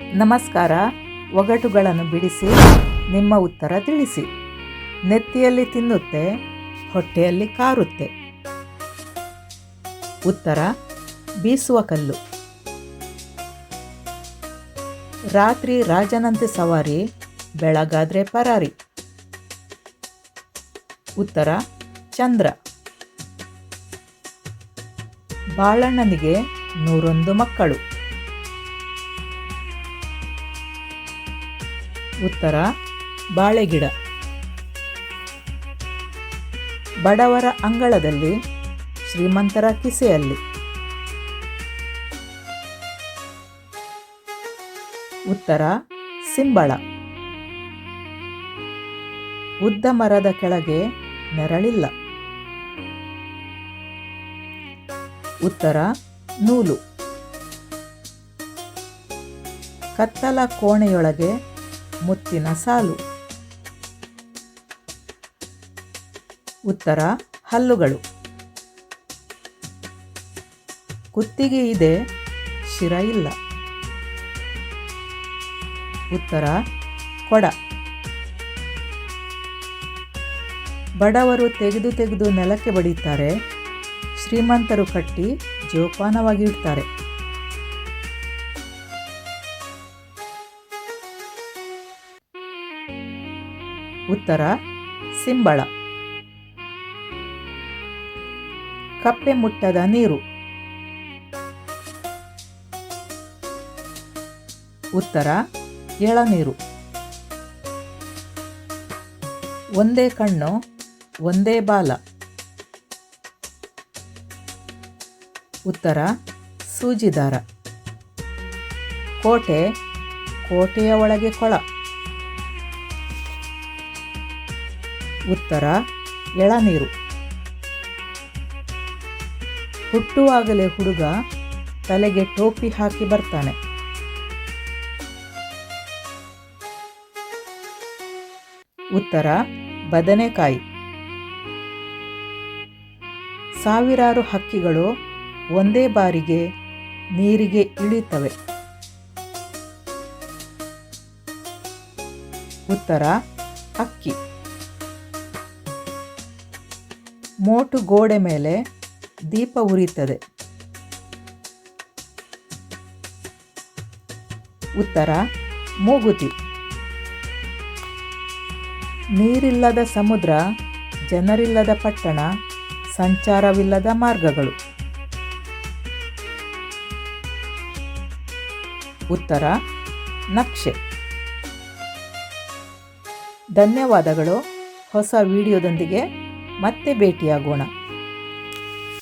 ನಮಸ್ಕಾರ. ಒಗಟುಗಳನ್ನು ಬಿಡಿಸಿ, ನಿಮ್ಮ ಉತ್ತರ ತಿಳಿಸಿ. ನೆತ್ತಿಯಲ್ಲಿ ತಿನ್ನುತ್ತೆ, ಹೊಟ್ಟೆಯಲ್ಲಿ ಕಾರುತ್ತೆ. ಉತ್ತರ, ಬೀಸುವ ಕಲ್ಲು. ರಾತ್ರಿ ರಾಜನಂತೆ ಸವಾರಿ, ಬೆಳಗಾದ್ರೆ ಪರಾರಿ. ಉತ್ತರ, ಚಂದ್ರ. ಬಾಳಣ್ಣನಿಗೆ ನೂರೊಂದು ಮಕ್ಕಳು. ಉತ್ತರ, ಬಾಳೆಗಿಡ. ಬಡವರ ಅಂಗಳದಲ್ಲಿ ಶ್ರೀಮಂತರ ಕಿಸೆಯಲ್ಲಿ. ಉತ್ತರ, ಸಿಂಬಳ. ಉದ್ದ ಮರದ ಕೆಳಗೆ ನೆರಳಿಲ್ಲ. ಉತ್ತರ, ನೂಲು. ಕತ್ತಲ ಕೋಣೆಯೊಳಗೆ ಮುತ್ತಿನ ಸಾಲು ಉತ್ತರ, ಹಲ್ಲುಗಳು. ಕುತ್ತಿಗೆ ಇದೆ, ಶಿರ ಇಲ್ಲ. ಉತ್ತರ, ಕೊಡ. ಬಡವರು ತೆಗೆದು ತೆಗೆದು ನೆಲಕ್ಕೆ ಬಡಿತಾರೆ ಶ್ರೀಮಂತರು ಕಟ್ಟಿ ಜೋಪಾನವಾಗಿ ಇಡ್ತಾರೆ. ಉತ್ತರ, ಸಿಂಬಳ. ಕಪ್ಪೆ ಮುಟ್ಟದ ನೀರು. ಉತ್ತರ, ಎಳನೀರು. ಒಂದೇ ಕಣ್ಣು, ಒಂದೇ ಬಾಲ. ಉತ್ತರ, ಸೂಜಿದಾರ. ಕೋಟೆ, ಕೋಟೆಯ ಒಳಗೆ ಕೊಳ. ಉತ್ತರ, ಎಳನೀರು. ಹುಟ್ಟುವಾಗಲೇ ಹುಡುಗ ತಲೆಗೆ ಟೋಪಿ ಹಾಕಿ ಬರ್ತಾನೆ. ಉತ್ತರ, ಬದನೆಕಾಯಿ. ಸಾವಿರಾರು ಹಕ್ಕಿಗಳು ಒಂದೇ ಬಾರಿಗೆ ನೀರಿಗೆ ಇಳಿತವೆ. ಉತ್ತರ, ಅಕ್ಕಿ. ಮೋಟು ಗೋಡೆ ಮೇಲೆ ದೀಪ ಉರಿತದೆ ಉತ್ತರ, ಮೂಗುತಿ. ನೀರಿಲ್ಲದ ಸಮುದ್ರ, ಜನರಿಲ್ಲದ ಪಟ್ಟಣ, ಸಂಚಾರವಿಲ್ಲದ ಮಾರ್ಗಗಳು. ಉತ್ತರ, ನಕ್ಷೆ. ಧನ್ಯವಾದಗಳು. ಹೊಸ ವಿಡಿಯೋದೊಂದಿಗೆ ಮತ್ತೆ ಭೇಟಿಯಾಗೋಣ.